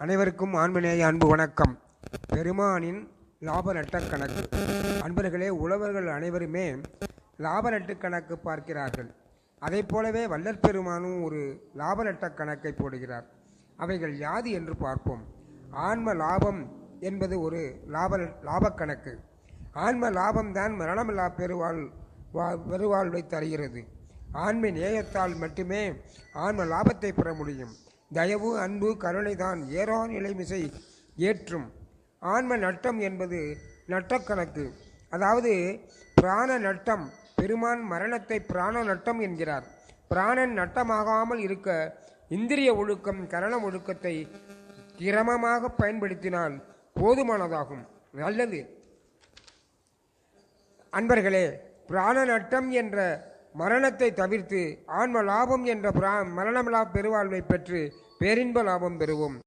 அனைவருக்கும் ஆண்மநேய அன்பு வணக்கம். பெருமானின் லாப நட்டக் கணக்கு. அன்பர்களே உழவர்கள் அனைவருமே லாப நட்டுக் கணக்கு பார்க்கிறார்கள். அதைப் போலவே வள்ளற் பெருமானும் ஒரு லாப நட்டக் கணக்கை போடுகிறார். அவைகள் யாது என்று பார்ப்போம். ஆன்ம லாபம் என்பது ஒரு லாப லாபக் கணக்கு. ஆன்ம லாபம்தான் மரணமில்லா பெருவாழ் வா பெருவாழ்வை தருகிறது. ஆன்ம நேயத்தால் மட்டுமே ஆன்ம லாபத்தை பெற முடியும். தயவு அன்பு கருணை தான் ஏரோ நிலைமிசை ஏற்றும். ஆன்ம நட்டம் என்பது நட்டக்கணக்கு. அதாவது பிராண நட்டம் பெருமான் மரணத்தை பிராண நட்டம் என்கிறார். பிராணன் நட்டமாகாமல் இருக்க இந்திரிய ஒழுக்கம் கரண ஒழுக்கத்தை கிரமமாக பயன்படுத்தினால் போதுமானதாகும். நல்லது. அன்பர்களே பிராண நட்டம் என்ற மரணத்தை தவிர்த்து ஆன்ம லாபம் என்ற பிரா மரணமலா பெருவாழ்வை பெற்று பேரின்ப லாபம் பெறுவோம்.